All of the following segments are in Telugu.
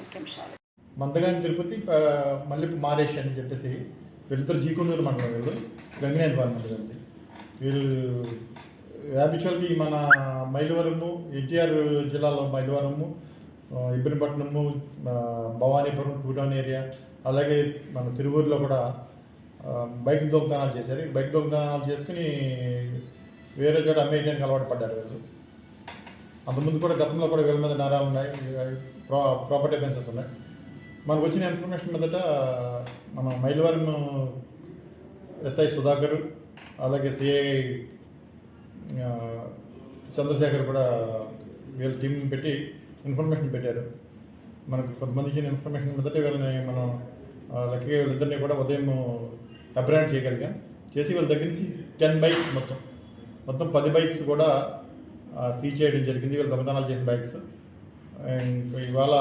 ముఖ్యాంశాలు. మందగాని తిరుపతి మళ్ళీ మారేష్ అని చెప్పేసి వీళ్ళిద్దరు జీకొండూరు మండలం వీళ్ళు గంగినేని పాలెం అండి వీళ్ళు యాక్చువల్గా మన మైలవరము ఎన్టీఆర్ జిల్లాలో Mylavaram Ibrahimpatnam Bhavanipuram two town area అలాగే మన తిరువూరులో కూడా బైక్ దొంగతనాలు చేశారు. బైక్ దొంగతనాలు చేసుకుని వేరే చోట అమ్మేయడానికి అలవాటు పడ్డారు వీళ్ళు. అంతకుముందు కూడా గతంలో కూడా వీళ్ళ మీద నేరాలు ఉన్నాయి ప్రా ప్రాపర్టీ అఫెన్సెస్ ఉన్నాయి. మనకు వచ్చిన ఇన్ఫర్మేషన్ మీదట మన మైలవరం ఎస్ఐ సుధాకర్ అలాగే సిఐ చంద్రశేఖర్ కూడా వీళ్ళ టీం పెట్టి ఇన్ఫర్మేషన్ పెట్టారు. మనకు కొంతమంది ఇచ్చిన ఇన్ఫర్మేషన్ మీదట వీళ్ళని మనం ఆ, లక్కీగా వీళ్ళిద్దరిని కూడా ఉదయం అప్రాండ్ చేయగలిగాం. చేసి వీళ్ళ దగ్గర నుంచి టెన్ బైక్స్ మొత్తం మొత్తం పది బైక్స్ కూడా సీజ్ చేయడం జరిగింది. వీళ్ళు దొంగతనాలు చేసిన బైక్స్. అండ్ ఇవాళ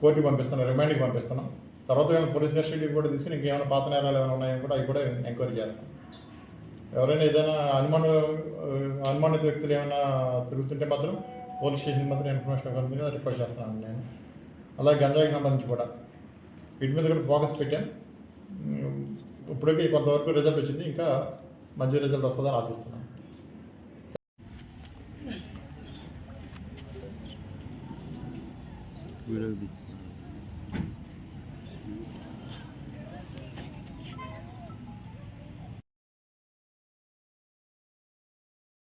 కోర్టుకి పంపిస్తున్నాం రిమాండ్కి పంపిస్తున్నాం. తర్వాత ఏమైనా పోలీస్ కస్టడీకి కూడా తీసుకుని ఇంకేమైనా పాత నేరాలు ఏమైనా ఉన్నాయో కూడా అవి కూడా ఎంక్వైరీ చేస్తాం. ఎవరైనా ఏదైనా అనుమాన అనుమానిత వ్యక్తులు ఏమైనా తిరుగుతుంటే మాత్రం పోలీస్ స్టేషన్కి మాత్రం ఇన్ఫర్మేషన్ కనుక రిక్వెస్ట్ చేస్తున్నాను నేను. అలాగే గంజాయికి సంబంధించి కూడా. వీటి మీద కూడా ఫోకస్ పెట్టాను ఇప్పటికే కొంతవరకు రిజల్ట్ వచ్చింది. ఇంకా మంచి రిజల్ట్ వస్తుందని ఆశిస్తున్నాను. Görev bitti.